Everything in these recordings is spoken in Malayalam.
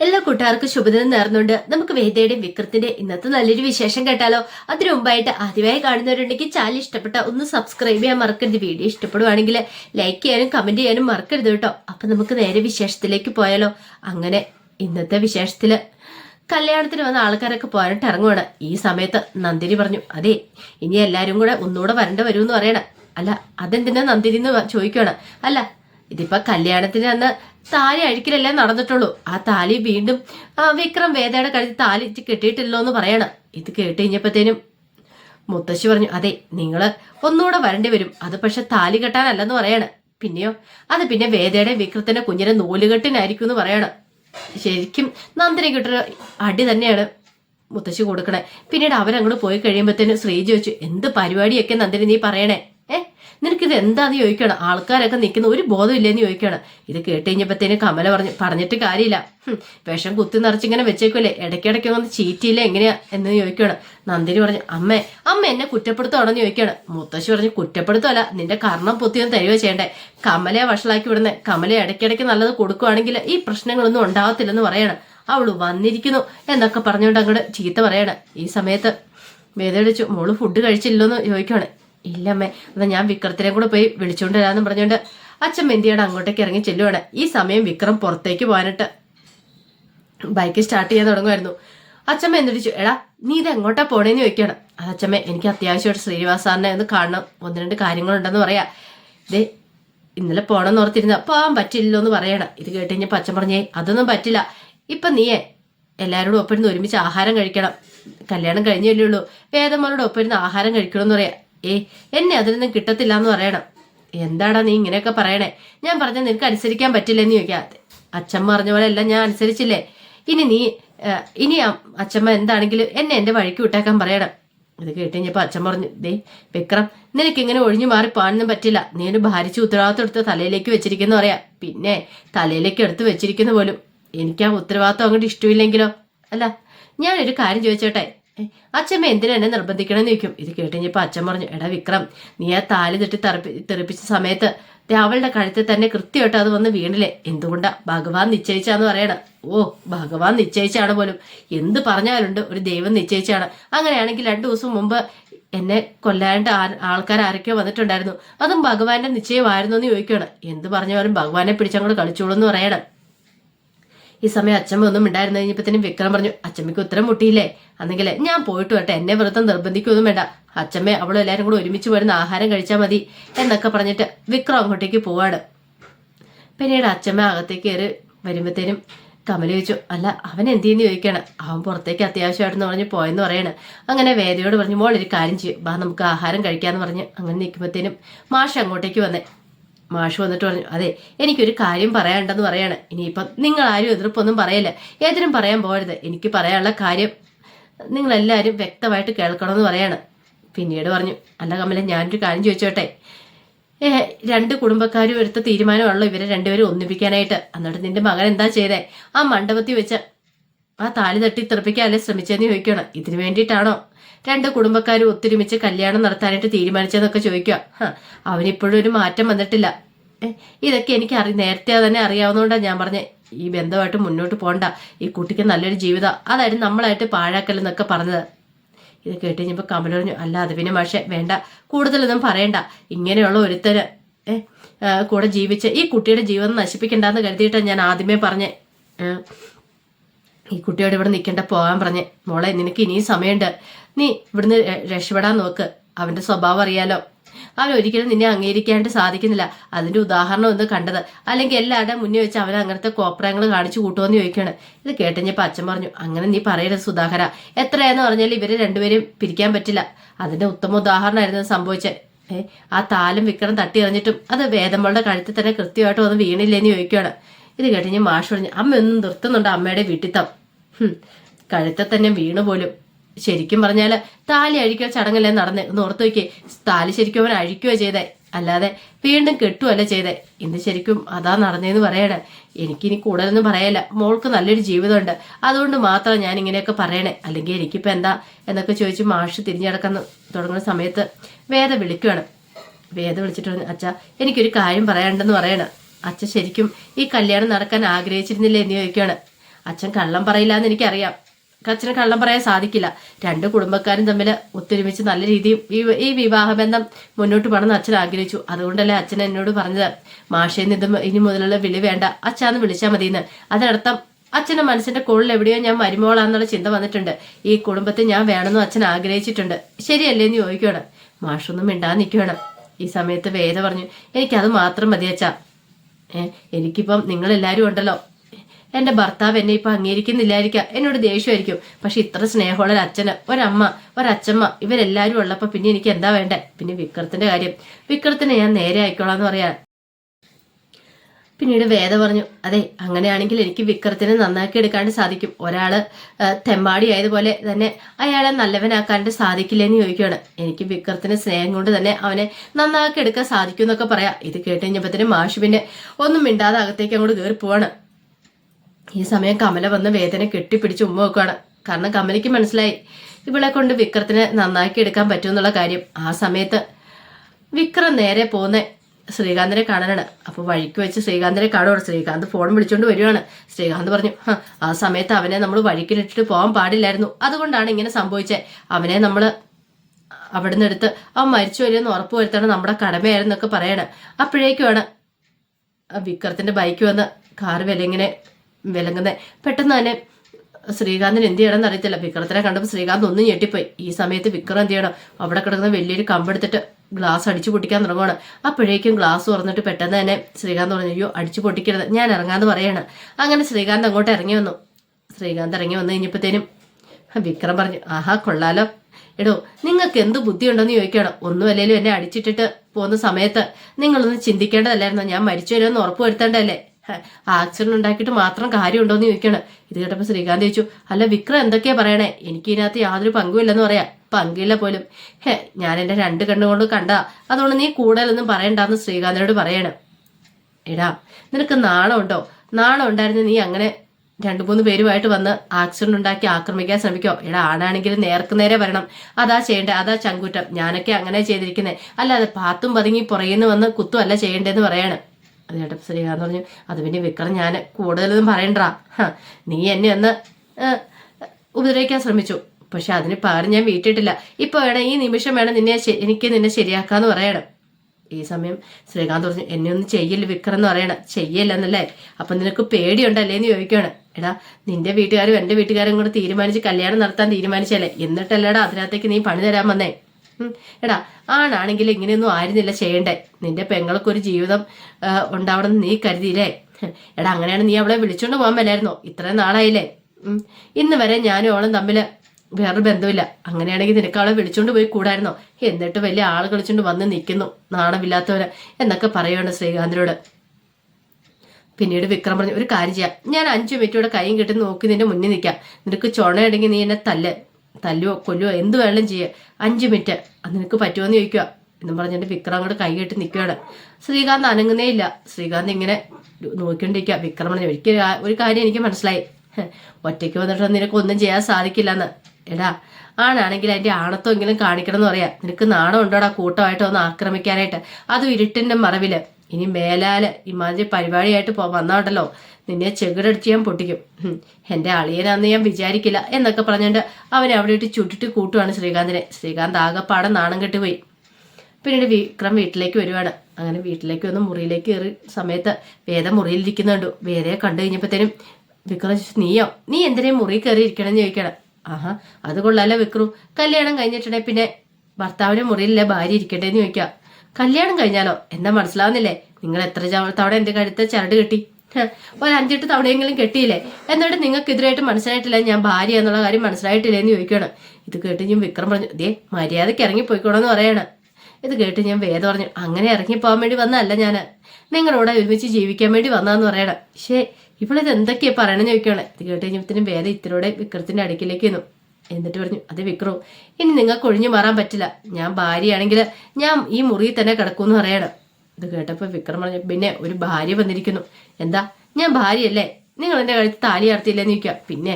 എല്ലാ കൂട്ടുകാർക്കും ശുഭദിനം നേർന്നുണ്ട് നമുക്ക് വേദയുടെയും വിക്രത്തിന്റെ ഇന്നത്തെ നല്ലൊരു വിശേഷം കേട്ടാലോ? അതിനു മുമ്പായിട്ട് ആദ്യമായി കാണുന്നവരുണ്ടെങ്കിൽ ചാനൽ ഇഷ്ടപ്പെട്ട ഒന്ന് സബ്സ്ക്രൈബ് ചെയ്യാൻ മറക്കരുത്. വീഡിയോ ഇഷ്ടപ്പെടുവാണെങ്കിൽ ലൈക്ക് ചെയ്യാനും കമന്റ് ചെയ്യാനും മറക്കരുത് കേട്ടോ. അപ്പൊ നമുക്ക് നേരെ വിശേഷത്തിലേക്ക് പോയാലോ? അങ്ങനെ ഇന്നത്തെ വിശേഷത്തിൽ കല്യാണത്തിന് വന്ന ആൾക്കാരൊക്കെ പോരാട്ട് ഇറങ്ങുവാണ്. ഈ സമയത്ത് നന്ദിനി പറഞ്ഞു അതെ ഇനി എല്ലാരും കൂടെ ഒന്നുകൂടെ വരണ്ട എന്ന് പറയണ. അല്ല അതെന്തിനാ നന്ദിനി എന്ന് ചോദിക്കുകയാണ് അല്ല ഇതിപ്പോ കല്യാണത്തിന് അന്ന് താലി അഴിക്കലല്ലേ നടന്നിട്ടുള്ളൂ. ആ താലി വീണ്ടും വിക്രം വേദയുടെ കഴുത്തിൽ താലി കെട്ടിയിട്ടില്ലോ എന്ന് പറയണം. ഇത് കേട്ട് കഴിഞ്ഞപ്പോഴത്തേനും മുത്തശ്ശി പറഞ്ഞു അതെ നിങ്ങൾ ഒന്നുകൂടെ വരേണ്ടി വരും. അത് പക്ഷെ താലി കെട്ടാനല്ലെന്ന് പറയണം. പിന്നെയോ അത് പിന്നെ വേദയുടെ വിക്രത്തിന്റെ കുഞ്ഞിനെ നൂലുകെട്ടിനായിരിക്കും എന്ന് പറയണം. ശരിക്കും നന്ദിനെ കിട്ടുന്ന അടി തന്നെയാണ് മുത്തശ്ശി കൊടുക്കണേ. പിന്നീട് അവരങ്ങോട്ട് പോയി കഴിയുമ്പോഴത്തേനും ശ്രീജി വെച്ചു എന്ത് പരിപാടിയൊക്കെ നന്ദിനി നീ പറയണേ? നിനക്കിത് എന്താന്ന് ചോദിക്കണം ആൾക്കാരൊക്കെ നിൽക്കുന്ന ഒരു ബോധമില്ലെന്ന് ചോദിക്കണം ഇത് കേട്ട് കഴിഞ്ഞപ്പോഴത്തേന് കമല പറഞ്ഞു പറഞ്ഞിട്ട് കാര്യമില്ല. വിഷം കുത്തി നിറച്ചിങ്ങനെ വെച്ചേക്കുമല്ലേ ഇടയ്ക്കിടയ്ക്ക് ഒന്ന് ചീറ്റിയില്ല? എങ്ങനെയാ? എന്ന് ചോദിക്കണം നന്ദിനി പറഞ്ഞു അമ്മേ അമ്മ എന്നെ കുറ്റപ്പെടുത്തുവാണെന്ന് ചോദിക്കണം മുത്തശ്ശി പറഞ്ഞു കുറ്റപ്പെടുത്തുമല്ല നിന്റെ കർണം പൊത്തിയൊന്നും തരുവോ ചെയ്യണ്ടേ? കമലയെ വഷളാക്കി വിടുന്നേ. കമല ഇടയ്ക്കിടയ്ക്ക് നല്ലത് കൊടുക്കുവാണെങ്കിൽ ഈ പ്രശ്നങ്ങളൊന്നും ഉണ്ടാവത്തില്ലെന്ന് പറയണം. അവൾ വന്നിരിക്കുന്നു എന്നൊക്കെ പറഞ്ഞുകൊണ്ട് അങ്ങോട്ട് ചീത്ത പറയണം. ഈ സമയത്ത് വേദടിച്ചു മോൾ ഫുഡ് കഴിച്ചില്ലെന്ന് ചോദിക്കുകയാണ്. ഇല്ലമ്മേ എന്നാ ഞാൻ വിക്രത്തിനെ കൂടെ പോയി വിളിച്ചോണ്ട് വരാന്ന് പറഞ്ഞുകൊണ്ട് അച്ഛൻ മെന്തിയുടെ അങ്ങോട്ടേക്ക് ഇറങ്ങി ചെല്ലുവാണ്. ഈ സമയം വിക്രം പുറത്തേക്ക് പോകാനിട്ട് ബൈക്ക് സ്റ്റാർട്ട് ചെയ്യാൻ തുടങ്ങുമായിരുന്നു അച്ഛമ്മ എന്നിട്ട് എടാ നീ ഇത് എങ്ങോട്ടാ പോണേന്ന് ചോദിക്കണം അത് എനിക്ക് അത്യാവശ്യമായിട്ട് ശ്രീനിവാസ് സാറിനെ ഒന്ന് കാണണം. ഒന്ന് രണ്ട് കാര്യങ്ങളുണ്ടെന്ന് പറയാ. ദേ ഇന്നലെ പോണെന്ന് ഓർത്തിരുന്ന പോകാൻ പറ്റില്ലല്ലോ എന്ന് പറയണം. ഇത് കേട്ട് കഴിഞ്ഞപ്പോൾ അച്ഛൻ പറഞ്ഞേ അതൊന്നും പറ്റില്ല. ഇപ്പൊ നീയേ എല്ലാവരോടും ഒപ്പിരുന്ന് ഒരുമിച്ച് ആഹാരം കഴിക്കണം. കല്യാണം കഴിഞ്ഞല്ലേ ഉള്ളൂ. വേദമ്മോരോട് ഒപ്പം ഇരുന്ന് ആഹാരം കഴിക്കണമെന്ന് പറയാ. ഏ എന്നെ അതിനൊന്നും കിട്ടത്തില്ല എന്ന് പറയണം. എന്താടാ നീ ഇങ്ങനെയൊക്കെ പറയണേ? ഞാൻ പറഞ്ഞ നിനക്ക് അനുസരിക്കാൻ പറ്റില്ലെന്ന് ചോദിക്കാം. അച്ഛൻ പറഞ്ഞ പോലെ എല്ലാം ഞാൻ അനുസരിച്ചില്ലേ? ഇനി നീ ഇനി അച്ഛമ്മ എന്താണെങ്കിലും എന്നെ എന്റെ വഴിക്ക് വിട്ടേക്കാൻ പറയണം. ഇത് കേട്ടുകഴിഞ്ഞപ്പോൾ അച്ഛൻ പറഞ്ഞു ദേ വിക്രം നിനക്ക് ഇങ്ങനെ ഒഴിഞ്ഞു മാറി പാണൊന്നും പറ്റില്ല. നീ ഒരു ഭാരിച്ച ഉത്തരവാദിത്വം എടുത്ത് തലയിലേക്ക് വെച്ചിരിക്കുന്നു പറയാ. പിന്നെ തലയിലേക്ക് എടുത്ത് വെച്ചിരിക്കുന്ന പോലും എനിക്ക് ആ ഉത്തരവാദിത്വം അങ്ങോട്ട് ഇഷ്ടമില്ലെങ്കിലോ? അല്ല ഞാനൊരു കാര്യം ചോദിച്ചോട്ടെ? അച്ഛമ്മ എന്തിനാ എന്നെ നിർബന്ധിക്കണമെന്ന് ചോദിക്കും. ഇത് കേട്ട് അച്ഛൻ പറഞ്ഞു എടാ വിക്രം നീ ആ താലി തെട്ടി തെറപ്പി തെറിപ്പിച്ച സമയത്ത് അവളുടെ കഴുത്തിൽ തന്നെ കൃത്യമായിട്ട് അത് വന്ന് വീണില്ലേ? എന്തുകൊണ്ടാ ഭഗവാൻ നിശ്ചയിച്ചാന്ന് പറയണം. ഓ ഭഗവാൻ നിശ്ചയിച്ചാണ് പോലും. എന്ത് പറഞ്ഞാലുണ്ട്. ഒരു ദൈവം നിശ്ചയിച്ചാണ്. അങ്ങനെയാണെങ്കിൽ രണ്ടു ദിവസം മുമ്പ് എന്നെ കൊല്ലാണ്ട് ആൾക്കാർ ആരൊക്കെയോ വന്നിട്ടുണ്ടായിരുന്നു. അതും ഭഗവാന്റെ നിശ്ചയമായിരുന്നു എന്ന് ചോദിക്കണം എന്ത് പറഞ്ഞാലും ഭഗവാനെ പിടിച്ചങ്ങോട്ട് കളിച്ചോളൂ എന്ന് പറയണം. ഈ സമയം അച്ഛമ്മ ഒന്നും ഉണ്ടായിരുന്നു കഴിഞ്ഞപ്പോഴത്തേനും വിക്രം പറഞ്ഞു അച്ഛമ്മയ്ക്ക് ഉത്തരം മുട്ടിയില്ലേ? അന്നെങ്കിലേ ഞാൻ പോയിട്ട് വരട്ടെ എന്നെ വെറുതെ നിർബന്ധിക്കൊന്നും വേണ്ട. അച്ഛമ്മ അവളും എല്ലാവരും കൂടെ ഒരുമിച്ച് വരുന്ന ആഹാരം കഴിച്ചാൽ മതി എന്നൊക്കെ പറഞ്ഞിട്ട് വിക്രം അങ്ങോട്ടേക്ക് പോവാണ്. പിന്നീട് അച്ഛമ്മ അകത്തേക്ക് കയറി വരുമ്പോഴത്തേനും കമല ചോദിച്ചു അല്ല അവൻ എന്തെന്ന് ചോദിക്കാണ് അവൻ പുറത്തേക്ക് അത്യാവശ്യമായിട്ടെന്ന് പറഞ്ഞ് പോയെന്ന് പറയാണ്. അങ്ങനെ വേദയോട് പറഞ്ഞു മോൾ ഒരു കാര്യം ചെയ്യും ബാ നമുക്ക് ആഹാരം കഴിക്കാന്ന് പറഞ്ഞ് അങ്ങനെ നിൽക്കുമ്പോഴത്തേനും മാഷ് അങ്ങോട്ടേക്ക് വന്നേ മാഷ് വന്നിട്ട് പറഞ്ഞു അതെ എനിക്കൊരു കാര്യം പറയാനുണ്ടെന്ന് പറയാണ്. ഇനിയിപ്പം നിങ്ങൾ ആരും എതിർപ്പൊന്നും പറയല്ല. ഏതിനും പറയാൻ പോകരുത്. എനിക്ക് പറയാനുള്ള കാര്യം നിങ്ങളെല്ലാവരും വ്യക്തമായിട്ട് കേൾക്കണമെന്ന് പറയാണ്. പിന്നീട് പറഞ്ഞു അല്ല കമല ഞാനൊരു കാര്യം ചോദിച്ചോട്ടെ. രണ്ട് കുടുംബക്കാരും എടുത്ത തീരുമാനമാണല്ലോ ഇവരെ രണ്ടുപേരും ഒന്നിപ്പിക്കാനായിട്ട്. എന്നിട്ട് നിന്റെ മകൻ എന്താ ചെയ്തേ? ആ മണ്ഡപത്തിൽ വെച്ച് ആ താലി തട്ടി തെറിപ്പിക്കാനല്ലേ ശ്രമിച്ചതെന്ന് ചോദിക്കണം ഇതിനു വേണ്ടിയിട്ടാണോ? രണ്ട് കുടുംബക്കാരും ഒത്തൊരുമിച്ച് കല്യാണം നടത്താനായിട്ട് തീരുമാനിച്ചതൊക്കെ ചോദിക്കുക അവനിപ്പോഴും ഒരു മാറ്റം വന്നിട്ടില്ല. ഇതൊക്കെ എനിക്ക് അറി നേരത്തെ തന്നെ അറിയാവുന്നതുകൊണ്ടാണ് ഞാൻ പറഞ്ഞത് ഈ ബന്ധമായിട്ട് മുന്നോട്ട് പോകണ്ട ഈ കുട്ടിക്ക് നല്ലൊരു ജീവിതം. അതായത് നമ്മളായിട്ട് പാഴാക്കലെന്നൊക്കെ പറഞ്ഞത്. ഇത് കേട്ട് കഴിഞ്ഞപ്പോൾ കമൽ പറഞ്ഞു അല്ല അത് പിന്നെ പക്ഷേ വേണ്ട. കൂടുതലൊന്നും പറയണ്ട. ഇങ്ങനെയുള്ള ഒരുത്തര് കൂടെ ജീവിച്ച് ഈ കുട്ടിയുടെ ജീവിതം നശിപ്പിക്കണ്ടെന്ന് കരുതിയിട്ടാണ് ഞാൻ ആദ്യമേ പറഞ്ഞേ. ഈ കുട്ടിയോട് ഇവിടെ നിൽക്കേണ്ട പോകാൻ പറഞ്ഞേ. മോളെ നിനക്ക് ഇനിയും സമയമുണ്ട് നീ ഇവിടുന്ന് രക്ഷപ്പെടാൻ നോക്ക്. അവന്റെ സ്വഭാവം അറിയാലോ. അവൻ ഒരിക്കലും നിന്നെ അംഗീകരിക്കാനായിട്ട് സാധിക്കുന്നില്ല. അതിന്റെ ഉദാഹരണം ഒന്ന് കണ്ടത്. അല്ലെങ്കിൽ എല്ലാവരുടെ മുന്നേ വെച്ച് അവൻ അങ്ങനത്തെ കോപ്രയങ്ങൾ കാണിച്ചു കൂട്ടുമെന്ന് ചോദിക്കുകയാണ്. ഇത് കേട്ടഞ്ഞപ്പോ അച്ഛൻ പറഞ്ഞു അങ്ങനെ നീ പറയരുത് സുധാകര. എത്രയാന്ന് പറഞ്ഞാൽ ഇവരെ രണ്ടുപേരും പിരിക്കാൻ പറ്റില്ല. അതിന്റെ ഉത്തമ ഉദാഹരണമായിരുന്നു സംഭവിച്ചത്. ആ താലും വിക്രം തട്ടി എറിഞ്ഞിട്ടും അത് വേദമ്മളുടെ കഴുത്തിൽ തന്നെ കൃത്യമായിട്ട് ഒന്ന് വീണില്ലെന്ന് ചോദിക്കുകയാണ്. ഇത് കേട്ടഞ്ഞ് മാഷ് പറഞ്ഞു അമ്മ ഒന്നും നിർത്തുന്നുണ്ട് അമ്മയുടെ വീട്ടിത്തം. കഴുത്തെ തന്നെ വീണു പോലും ശരിക്കും പറഞ്ഞാൽ താലി അഴിക്കൽ ചടങ്ങല്ലേ നടന്ന്. എന്ന് ഓർത്ത് നോക്കിയേ താലി ശരിക്കും അവൻ അഴിക്കുകയോ ചെയ്തേ. അല്ലാതെ വീണ്ടും കെട്ടുമല്ല ചെയ്തേ. ഇന്ന് ശരിക്കും അതാ നടന്നേന്ന് പറയണേ. എനിക്കിനി കൂടുതലൊന്നും പറയല്ല. മോൾക്ക് നല്ലൊരു ജീവിതമുണ്ട്. അതുകൊണ്ട് മാത്രം ഞാൻ ഇങ്ങനെയൊക്കെ പറയണേ. അല്ലെങ്കിൽ എനിക്കിപ്പോ എന്താ എന്നൊക്കെ ചോദിച്ച് മാഷ് തിരിഞ്ഞടക്കുന്ന തുടങ്ങുന്ന സമയത്ത് വേദ വിളിക്കുകയാണ് വേദ വിളിച്ചിട്ട് അച്ഛ എനിക്കൊരു കാര്യം പറയാനുണ്ടെന്ന് പറയണേ. അച്ഛൻ ശരിക്കും ഈ കല്യാണം നടക്കാൻ ആഗ്രഹിച്ചിരുന്നില്ല? എന്ന് ചോദിക്കുകയാണ് അച്ഛൻ കള്ളം പറയില്ല എന്ന് എനിക്കറിയാം. അച്ഛന് കള്ളം പറയാൻ സാധിക്കില്ല. രണ്ട് കുടുംബക്കാരും തമ്മിൽ ഒത്തൊരുമിച്ച് നല്ല രീതിയിൽ ഈ വിവാഹബന്ധം മുന്നോട്ട് പോകണമെന്ന് അച്ഛൻ ആഗ്രഹിച്ചു. അതുകൊണ്ടല്ലേ അച്ഛൻ എന്നോട് പറഞ്ഞത് മാഷയിൽ നിന്നും ഇനി മുതലുള്ള വിളി വേണ്ട. അച്ഛാന്ന് വിളിച്ചാൽ മതിയെന്ന്. അതിനർത്ഥം അച്ഛന്റെ മനസ്സിന്റെ കോളിൽ എവിടെയോ ഞാൻ മരുമോളാന്നുള്ള ചിന്ത വന്നിട്ടുണ്ട്. ഈ കുടുംബത്തെ ഞാൻ വേണമെന്ന് അച്ഛൻ ആഗ്രഹിച്ചിട്ടുണ്ട്. ശരിയല്ലേ എന്ന് ചോദിക്കുകയാണ്. മാഷൊന്നും മിണ്ടാതെ നിൽക്കുകയാണ്. ഈ സമയത്ത് വേദ പറഞ്ഞു എനിക്കത് മാത്രം മതി അച്ഛാ. ഏഹ് എനിക്കിപ്പം നിങ്ങളെല്ലാവരും ഉണ്ടല്ലോ. എന്റെ ഭർത്താവ് എന്നെ ഇപ്പൊ അംഗീകരിക്കുന്നില്ലായിരിക്കാം. എന്നോട് ദേഷ്യമായിരിക്കും. പക്ഷെ ഇത്ര സ്നേഹമുള്ള ഒരു അച്ഛന് ഒരമ്മ ഒരച്ഛമ്മ ഇവരെല്ലാരും ഉള്ളപ്പോ പിന്നെ എനിക്ക് എന്താ വേണ്ടേ? പിന്നെ വിക്രത്തിന്റെ കാര്യം. വിക്രത്തിനെ ഞാൻ നേരെ ആയിക്കോളാം എന്ന് പറയാ. പിന്നീട് വേദ പറഞ്ഞു അതെ അങ്ങനെയാണെങ്കിൽ എനിക്ക് വിക്രത്തിനെ നന്നാക്കി എടുക്കാണ്ട് സാധിക്കും. ഒരാൾ തെമ്പാടി ആയതുപോലെ തന്നെ അയാളെ നല്ലവനാക്കാണ്ട് സാധിക്കില്ലെന്ന് ചോദിക്കുകയാണ്. എനിക്ക് വിക്രത്തിന് സ്നേഹം കൊണ്ട് തന്നെ അവനെ നന്നാക്കി എടുക്കാൻ സാധിക്കും എന്നൊക്കെ പറയാം. ഇത് കേട്ട് കഴിഞ്ഞപ്പത്തിന് മാഷ് പിന്നെ ഒന്നും മിണ്ടാതെ അകത്തേക്ക് അങ്ങോട്ട് കയറി പോവാണ്. ഈ സമയം കമല വന്ന് വേദന കെട്ടിപ്പിടിച്ച് ഉമ്മ വെക്കുകയാണ് കാരണം കമലയ്ക്ക് മനസ്സിലായി ഇവളെ കൊണ്ട് വിക്രത്തിനെ നന്നാക്കി എടുക്കാൻ പറ്റുമെന്നുള്ള കാര്യം. ആ സമയത്ത് വിക്രം നേരെ പോകുന്ന ശ്രീകാന്തിനെ കാണാനാണ്. അപ്പൊ വഴിക്ക് വെച്ച് ശ്രീകാന്തിനെ കാണുവാണ്. ശ്രീകാന്ത് ഫോൺ വിളിച്ചുകൊണ്ട് വരുവാണ് ശ്രീകാന്ത് പറഞ്ഞു ആ സമയത്ത് അവനെ നമ്മൾ വഴിക്കിലിട്ടിട്ട് പോകാൻ പാടില്ലായിരുന്നു. അതുകൊണ്ടാണ് ഇങ്ങനെ സംഭവിച്ചത് അവനെ നമ്മൾ അവിടുന്ന് എടുത്ത് അവൻ മരിച്ചു വരുമെന്ന് ഉറപ്പ് വരുത്താണ്. നമ്മുടെ കടമയായിരുന്നൊക്കെ പറയണം. അപ്പോഴേക്കുമാണ് വിക്രത്തിന്റെ ബൈക്ക് വന്ന് കാർ വില വിലങ്ങനെ വിലങ്ങുന്നത് പെട്ടെന്ന് തന്നെ ശ്രീകാന്തിന് എന്ത് ചെയ്യണമെന്ന് അറിയത്തില്ല. വിക്രത്തിനെ കണ്ടപ്പോൾ ശ്രീകാന്ത് ഒന്നും ഞെട്ടിപ്പോയി. ഈ സമയത്ത് വിക്രം എന്ത് ചെയ്യണം? അവിടെ കിടക്കുന്ന വലിയൊരു കമ്പെടുത്തിട്ട് ഗ്ലാസ് അടിച്ചു പൊട്ടിക്കാൻ തുടങ്ങുകയാണ് അപ്പോഴേക്കും ഗ്ലാസ് തുറന്നിട്ട് പെട്ടെന്ന് തന്നെ ശ്രീകാന്ത് പറഞ്ഞു അയ്യോ അടിച്ചു പൊട്ടിക്കരുത്. ഞാൻ ഇറങ്ങാന്ന് പറയാണ്. അങ്ങനെ ശ്രീകാന്ത് അങ്ങോട്ട് ഇറങ്ങി വന്നു. ശ്രീകാന്ത് ഇറങ്ങി വന്നു കഴിഞ്ഞപ്പോഴത്തേനും വിക്രം പറഞ്ഞു ആഹാ കൊള്ളാലോ. എടോ നിങ്ങൾക്ക് എന്ത് ബുദ്ധിയുണ്ടെന്ന് ചോദിക്കുകയാണ് ഒന്നും അല്ലെങ്കിലും എന്നെ അടിച്ചിട്ടിട്ട് പോകുന്ന സമയത്ത് നിങ്ങളൊന്ന് ചിന്തിക്കേണ്ടതല്ലായിരുന്നോ? ഞാൻ മരിച്ചു വരുമെന്ന് ഉറപ്പ് വരുത്തേണ്ടതല്ലേ? ആക്സിഡന്റ് ഉണ്ടാക്കിയിട്ട് മാത്രം കാര്യമുണ്ടോന്ന് ചോദിക്കുകയാണ്. ഇത് കേട്ടപ്പോൾ ശ്രീകാന്ത് ചോദിച്ചു അല്ല വിക്രം എന്തൊക്കെയാ പറയണേ? എനിക്ക് ഇതിനകത്ത് യാതൊരു പങ്കുമില്ലെന്ന് പറയാം. പങ്കില്ല പോലും. ഹേ ഞാൻ എന്റെ രണ്ട് കണ്ണുകൊണ്ട് കണ്ടാ അതുകൊണ്ട് നീ കൂടുതലൊന്നും പറയണ്ടെന്ന് ശ്രീകാന്തിനോട് പറയണം. എടാ നിനക്ക് നാണമുണ്ടോ നാണം ഉണ്ടായിരുന്നു നീ അങ്ങനെ രണ്ടു മൂന്ന് പേരുമായിട്ട് വന്ന് ആക്സിഡന്റ് ഉണ്ടാക്കി ആക്രമിക്കാൻ ശ്രമിക്കോ? എടാ ആണാണെങ്കിൽ നേർക്ക് നേരെ വരണം. അതാ ചെയ്യണ്ടേ? അതാ ചങ്കുറ്റം. ഞാനൊക്കെ അങ്ങനെ ചെയ്തിരിക്കുന്നത് അല്ലാതെ പാത്തും പതുങ്ങി പുറയുന്നു വന്ന് കുത്തുമല്ല ചെയ്യണ്ടേന്ന് പറയാണ്. അത് കേട്ടപ്പോൾ ശ്രീകാന്ത് പറഞ്ഞു അത് പിന്നെ വിക്രം ഞാൻ കൂടുതലൊന്നും പറയണ്ടാ. നീ എന്നെ ഒന്ന് ഉപദ്രവിക്കാൻ ശ്രമിച്ചു. പക്ഷെ അതിന് പകരം ഞാൻ വീട്ടിട്ടില്ല. ഇപ്പൊ വേണം ഈ നിമിഷം വേണം നിന്നെ എനിക്ക് നിന്നെ ശരിയാക്കാന്ന് പറയണം. ഈ സമയം ശ്രീകാന്ത് പറഞ്ഞു എന്നെ ഒന്നും ചെയ്യില്ല വിക്രം എന്ന് പറയണം. ചെയ്യല്ലെന്നല്ലേ? അപ്പൊ നിനക്ക് പേടിയുണ്ടല്ലേ? എന്ന് ചോദിക്കുകയാണ്. എടാ നിന്റെ വീട്ടുകാരും എന്റെ വീട്ടുകാരും കൂടെ തീരുമാനിച്ച് കല്യാണം നടത്താൻ തീരുമാനിച്ചല്ലേ? എന്നിട്ടല്ലേടാ അതിനകത്തേക്ക് നീ പണി തരാൻ വന്നേ. എടാ ആണാണെങ്കിൽ ഇങ്ങനെയൊന്നും ആയിരുന്നില്ല ചെയ്യണ്ടേ. നിന്റെ പെങ്ങൾക്കൊരു ജീവിതം ഉണ്ടാവണമെന്ന് ഉണ്ടാവണം നീ കരുതിയില്ലേ? എടാ അങ്ങനെയാണ് നീ അവളെ വിളിച്ചോണ്ട് പോകാൻ മേലായിരുന്നോ? ഇത്രയും നാളായില്ലേ. ഇന്ന് വരെ ഞാനും അവളും തമ്മിൽ വേറെ ബന്ധമില്ല അങ്ങനെയാണെങ്കിൽ നിനക്ക് അവളെ വിളിച്ചോണ്ട് പോയി കൂടായിരുന്നോ? എന്നിട്ട് വലിയ ആൾ കളിച്ചോണ്ട് വന്ന് നിൽക്കുന്നു നാണമില്ലാത്തവര് എന്നൊക്കെ പറയുകയാണ് ശ്രീകാന്തിനോട്. പിന്നീട് വിക്രം പറഞ്ഞു ഒരു കാര്യം ചെയ്യാം. ഞാൻ അഞ്ചു മിനിറ്റോടെ കൈയും കെട്ടി നോക്കി നിന്റെ മുന്നിൽ നിൽക്കാം. നിനക്ക് ചുണയുണ്ടെങ്കിൽ നീ എന്നെ തല്ല്. തല്ലുവോ കൊല്ലുവോ എന്ത് വേണം ചെയ്യുക അഞ്ച് മിനിറ്റ്. അത് നിനക്ക് പറ്റുമോന്ന് ചോദിക്കുക. എന്നും പറഞ്ഞിട്ട് വിക്രം അങ്ങോട്ട് കൈ കെട്ടി നിൽക്കുകയാണ്. ശ്രീകാന്ത് അനങ്ങുന്നേ ഇല്ല. ശ്രീകാന്ത് ഇങ്ങനെ നോക്കിക്കൊണ്ടിരിക്കുക. വിക്രം പറഞ്ഞു ഒരിക്കൽ ഒരു കാര്യം എനിക്ക് മനസ്സിലായി. ഒറ്റയ്ക്ക് വന്നിട്ട് നിനക്ക് ഒന്നും ചെയ്യാൻ സാധിക്കില്ലെന്ന്. എടാ ആണാണെങ്കിൽ അതിന്റെ ആണത്വമെങ്കിലും കാണിക്കണം എന്ന് പറയാം. നിനക്ക് നാണം ഉണ്ടോടാ കൂട്ടമായിട്ട് ഒന്ന് ആക്രമിക്കാനായിട്ട്? അതും ഇരുട്ടിന്റെ മറവിൽ. ഇനി മേലാൽ ഇമാതിരി പരിപാടിയായിട്ട് പോ വന്നാണ്ടല്ലോ നിന്നെ ചെകിടടിച്ച് ഞാൻ പൊട്ടിക്കും. എന്റെ അളിയനാന്ന് ഞാൻ വിചാരിക്കില്ല എന്നൊക്കെ പറഞ്ഞുകൊണ്ട് അവനെ അവിടെ ഇട്ട് ചുട്ടിട്ട് കൂട്ടുവാണ് ശ്രീകാന്തിനെ. ശ്രീകാന്ത് ആകെപ്പാടെ നാണം കെട്ടുപോയി. പിന്നീട് വിക്രം വീട്ടിലേക്ക് വരുവാണ്. അങ്ങനെ വീട്ടിലേക്ക് വന്ന് മുറിയിലേക്ക് കയറി സമയത്ത് വേദ മുറിയിലിരിക്കുന്നുണ്ട്. വേദയെ കണ്ടു കഴിഞ്ഞപ്പോഴത്തേനും വിക്രം നീയോ? നീ എന്തിനേ മുറി കയറി ഇരിക്കണം എന്ന് ചോദിക്കണം? ആഹാ അത് കൊള്ളാലോ വിക്രു. കല്യാണം കഴിഞ്ഞിട്ടുണ്ടെങ്കിൽ പിന്നെ ഭർത്താവിന്റെ മുറിയിലെ ഭാര്യ ഇരിക്കട്ടെ എന്ന് ചോദിക്കാം. കല്യാണം കഴിഞ്ഞാലോ? എന്താ മനസ്സിലാവുന്നില്ലേ? നിങ്ങൾ എത്ര തവണ എന്റെ കഴുത്ത് ചരട് കെട്ടി? ഒരു അഞ്ചെട്ട് തവണയെങ്കിലും കെട്ടിയില്ലേ? എന്നിട്ട് നിങ്ങൾക്ക് ഇതിനായിട്ട് മനസ്സിലായിട്ടില്ല ഞാൻ ഭാര്യ എന്നുള്ള കാര്യം മനസ്സിലായിട്ടില്ല എന്ന് ചോദിക്കണം ഇത് കേട്ട് ഞാൻ വിക്രം പറഞ്ഞു ദേ മര്യാദയ്ക്ക് ഇറങ്ങിപ്പോയിക്കോണമെന്ന് പറയാണ്. ഇത് കേട്ട് ഞാൻ വേദം പറഞ്ഞു അങ്ങനെ ഇറങ്ങിപ്പോകാൻ വേണ്ടി വന്നതല്ല ഞാൻ നിങ്ങളോട് ഒരുമിച്ച് ജീവിക്കാൻ വേണ്ടി വന്നതെന്ന് പറയണം. പക്ഷേ ഇവളിത് എന്തൊക്കെയാ പറയണമെന്ന് ചോദിക്കുകയാണ്. ഇത് കേട്ട് കഴിഞ്ഞപ്പോഴത്തേനും വേദം ഇത്തിലൂടെ വിക്രത്തിന്റെ അടുക്കിലേക്ക് വന്നു എന്നിട്ട് പറഞ്ഞു അത് വിക്രവും ഇനി നിങ്ങൾക്ക് ഒഴിഞ്ഞു മാറാൻ പറ്റില്ല. ഞാൻ ഭാര്യയാണെങ്കിൽ ഞാൻ ഈ മുറിയിൽ തന്നെ കിടക്കുമെന്ന് പറയണം. ഇത് കേട്ടപ്പോൾ വിക്രം പറഞ്ഞു പിന്നെ ഒരു ഭാര്യ വന്നിരിക്കുന്നു. എന്താ? ഞാൻ ഭാര്യയല്ലേ? നിങ്ങൾ എന്റെ കഴുത്ത് താലി ആർത്തിയില്ലെന്ന് ചോദിക്കുക. പിന്നെ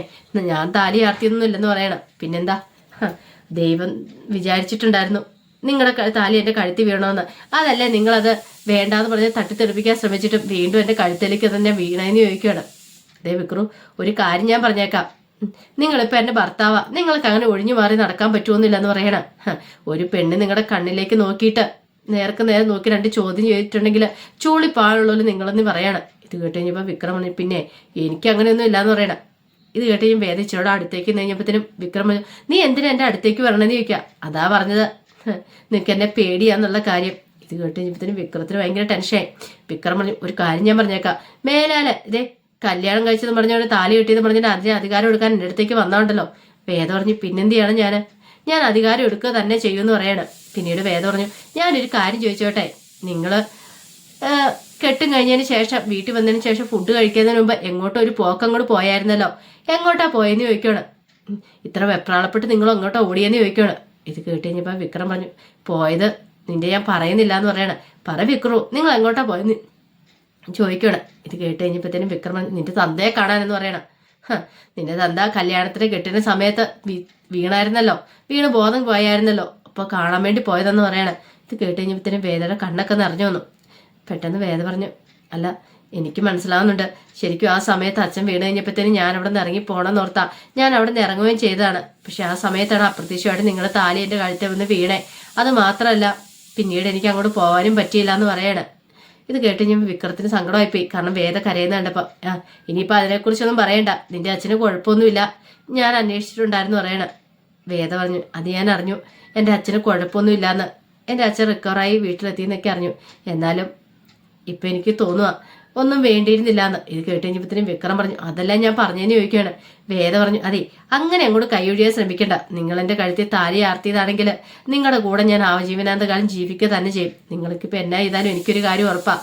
ഞാൻ താലി ആർത്തിയൊന്നും ഇല്ലെന്ന് പറയണം. പിന്നെന്താ? ദൈവം വിചാരിച്ചിട്ടുണ്ടായിരുന്നു നിങ്ങളുടെ താലി എന്റെ കഴുത്തി വീണമെന്ന് അതല്ലേ നിങ്ങളത് വേണ്ടാന്ന് പറഞ്ഞ് തട്ടിത്തെറിപ്പിക്കാൻ ശ്രമിച്ചിട്ടും വീണ്ടും എന്റെ കഴുത്തിലേക്ക് തന്നെ വീണേന്ന് ചോദിക്കുകയാണ്. ദേ വിക്രു ഒരു കാര്യം ഞാൻ പറഞ്ഞേക്കാം. നിങ്ങളിപ്പോൾ നിങ്ങളിപ്പോ എന്റെ ഭർത്താവാ. നിങ്ങൾക്ക് അങ്ങനെ ഒഴിഞ്ഞു മാറി നടക്കാൻ പറ്റുമെന്നില്ലെന്ന് പറയണം. ഒരു പെണ്ണ് നിങ്ങളുടെ കണ്ണിലേക്ക് നോക്കിയിട്ട് നേർക്ക് നേരെ നോക്കി രണ്ട് ചോദ്യം ചെയ്തിട്ടുണ്ടെങ്കിൽ ചൂളിപ്പാടുള്ളൂ നിങ്ങളെന്ന് പറയണം. ഇത് കേട്ട് കഴിഞ്ഞപ്പോൾ വിക്രമൻ പിന്നെ എനിക്ക് അങ്ങനെയൊന്നും ഇല്ലാന്ന് പറയണം. ഇത് കേട്ട് ഞാൻ വേദിച്ചോടെ അടുത്തേക്ക് കഴിഞ്ഞപ്പോഴത്തേനും വിക്രമൻ നീ എന്തിനാ എന്റെ അടുത്തേക്ക് വരണമെന്ന് ചോദിക്കുക അതാ പറഞ്ഞത്. നിനക്ക് എന്നെ പേടിയാന്നുള്ള കാര്യം. ഇത് കേട്ട് കഴിഞ്ഞപ്പോഴത്തേനും വിക്രത്തിന് ഭയങ്കര ടെൻഷനായി. വിക്രമൻ ഒരു കാര്യം ഞാൻ പറഞ്ഞേക്കാം. മേലാൽ ഇതേ കല്യാണം കഴിച്ചെന്ന് പറഞ്ഞോണ്ട് താലി കിട്ടിയെന്ന് പറഞ്ഞിട്ട് അതിന് അധികാരം എടുക്കാൻ എന്റെ അടുത്തേക്ക് വന്നോണ്ടല്ലോ വേദ പറഞ്ഞു പിന്നെന്തിയാണ് ഞാൻ ഞാൻ അധികാരം എടുക്കുക തന്നെ ചെയ്യുമെന്ന് പറയാണ്. പിന്നീട് വേദ പറഞ്ഞു ഞാനൊരു കാര്യം ചോദിച്ചോട്ടെ. നിങ്ങൾ കെട്ടും കഴിഞ്ഞതിന് ശേഷം വീട്ടിൽ വന്നതിന് ശേഷം ഫുഡ് കഴിക്കുന്നതിന് മുമ്പ് എങ്ങോട്ടോ ഒരു പോക്ക് അങ്ങോട്ട് പോയായിരുന്നല്ലോ. എങ്ങോട്ടാ പോയെന്ന് ചോദിക്കണം ഇത്ര വെപ്രാളപ്പെട്ട് നിങ്ങൾ എങ്ങോട്ടോ ഓടിയെന്ന് ചോദിക്കണം ഇത് കേട്ട് വിക്രം പറഞ്ഞു പോയത് നിന്റെ ഞാൻ പറയുന്നില്ല എന്ന് പറയണം. പറ വിക്രു നിങ്ങൾ എങ്ങോട്ടാ പോയെന്ന് ചോദിക്കണം ഇത് കേട്ട് കഴിഞ്ഞപ്പോഴത്തേനും വിക്രം നിന്റെ തന്തയെ കാണാനെന്ന് പറയണം. നിന്റെ തന്ത കല്യാണത്തിന് കെട്ടുന്ന സമയത്ത് വീണായിരുന്നല്ലോ. വീണ് ബോധം പോയായിരുന്നല്ലോ. അപ്പോൾ കാണാൻ വേണ്ടി പോയതെന്ന് പറയണം. ഇത് കേട്ട് കഴിഞ്ഞപ്പോഴത്തേനും വേദയുടെ കണ്ണൊക്കെ നിറഞ്ഞു വന്നു. പെട്ടെന്ന് വേദ പറഞ്ഞു. അല്ല എനിക്ക് മനസ്സിലാവുന്നുണ്ട്. ശരിക്കും ആ സമയത്ത് അച്ഛൻ വീണ് കഴിഞ്ഞപ്പോഴത്തേനും ഞാൻ അവിടെ നിന്ന് ഇറങ്ങി പോകണമെന്ന് ഓർത്താ. ഞാൻ അവിടെ നിന്ന് ഇറങ്ങുകയും ചെയ്തതാണ്. പക്ഷെ ആ സമയത്താണ് അപ്രതീക്ഷമായിട്ട് നിങ്ങൾ താലി എന്റെ കഴുത്തിൽ വന്ന് വീണേ. അത് മാത്രമല്ല പിന്നീട് എനിക്ക് അങ്ങോട്ട് പോകാനും പറ്റിയില്ല എന്ന് പറയാണ്. ഇത് കേട്ട് ഞാൻ വിക്രത്തിന് സങ്കടമായിപ്പോയി. കാരണം വേദ കരയുന്ന കണ്ടപ്പോൾ ഇനിയിപ്പോൾ അതിനെക്കുറിച്ചൊന്നും പറയണ്ട. നിന്റെ അച്ഛന് കുഴപ്പമൊന്നുമില്ല. ഞാൻ അന്വേഷിച്ചിട്ടുണ്ടായിരുന്നു പറയണ. വേദ പറഞ്ഞു അത് ഞാൻ അറിഞ്ഞു. എന്റെ അച്ഛന് കുഴപ്പമൊന്നുമില്ലാന്ന്. എന്റെ അച്ഛൻ റിക്കവറായി വീട്ടിലെത്തി എന്നൊക്കെ അറിഞ്ഞു. എന്നാലും ഇപ്പം എനിക്ക് തോന്നുക ഒന്നും വേണ്ടിയിരുന്നില്ല എന്ന് ഇത് കേട്ട് വിക്രം പറഞ്ഞു അതെല്ലാം ഞാൻ പറഞ്ഞതിന് ചോദിക്കുകയാണ്. വേദ പറഞ്ഞു അതെ അങ്ങനെ അങ്ങോട്ട് കൈയൊഴിയാൻ ശ്രമിക്കണ്ട. നിങ്ങൾ എന്റെ കഴുത്തിൽ താലി ആർത്തിയതാണെങ്കിൽ നിങ്ങളുടെ കൂടെ ഞാൻ ആവജീവനാന്ത കാലം ജീവിക്കുക തന്നെ ചെയ്യും. നിങ്ങൾക്കിപ്പോൾ എന്നാ ചെയ്താലും എനിക്കൊരു കാര്യം ഉറപ്പാണ്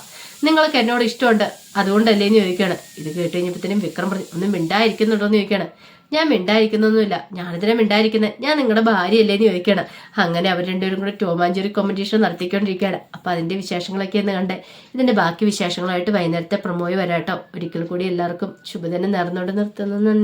നിങ്ങൾക്ക് എന്നോട് ഇഷ്ടമുണ്ട് അതുകൊണ്ടല്ലേ എന്ന് ചോദിക്കുകയാണ്. ഇത് കേട്ട് കഴിഞ്ഞപ്പോഴത്തേനും വിക്രം പറഞ്ഞു ഒന്നും മിണ്ടായിരിക്കുന്നുണ്ടോ എന്ന് ചോദിക്കുകയാണ്. ഞാൻ മിണ്ടായിരിക്കുന്നൊന്നുമില്ല. ഞാനിതിനെ മിണ്ടായിരിക്കുന്നത് ഞാൻ നിങ്ങളുടെ ഭാര്യയല്ലേ എന്ന് ചോദിക്കണം. അങ്ങനെ അവർ രണ്ടുപേരും കൂടെ ടോമാഞ്ചേരി കോമ്പറ്റീഷൻ നടത്തിക്കൊണ്ടിരിക്കുകയാണ്. അപ്പോൾ അതിന്റെ വിശേഷങ്ങളൊക്കെ ഒന്ന് കണ്ടേ. ഇതിന്റെ ബാക്കി വിശേഷങ്ങളായിട്ട് വൈകുന്നേരത്തെ പ്രൊമോയി വരാട്ടോ. ഒരിക്കൽ കൂടി എല്ലാവർക്കും ശുഭദിനം നേർന്നുകൊണ്ട് നിർത്തുന്നു. നന്ദി.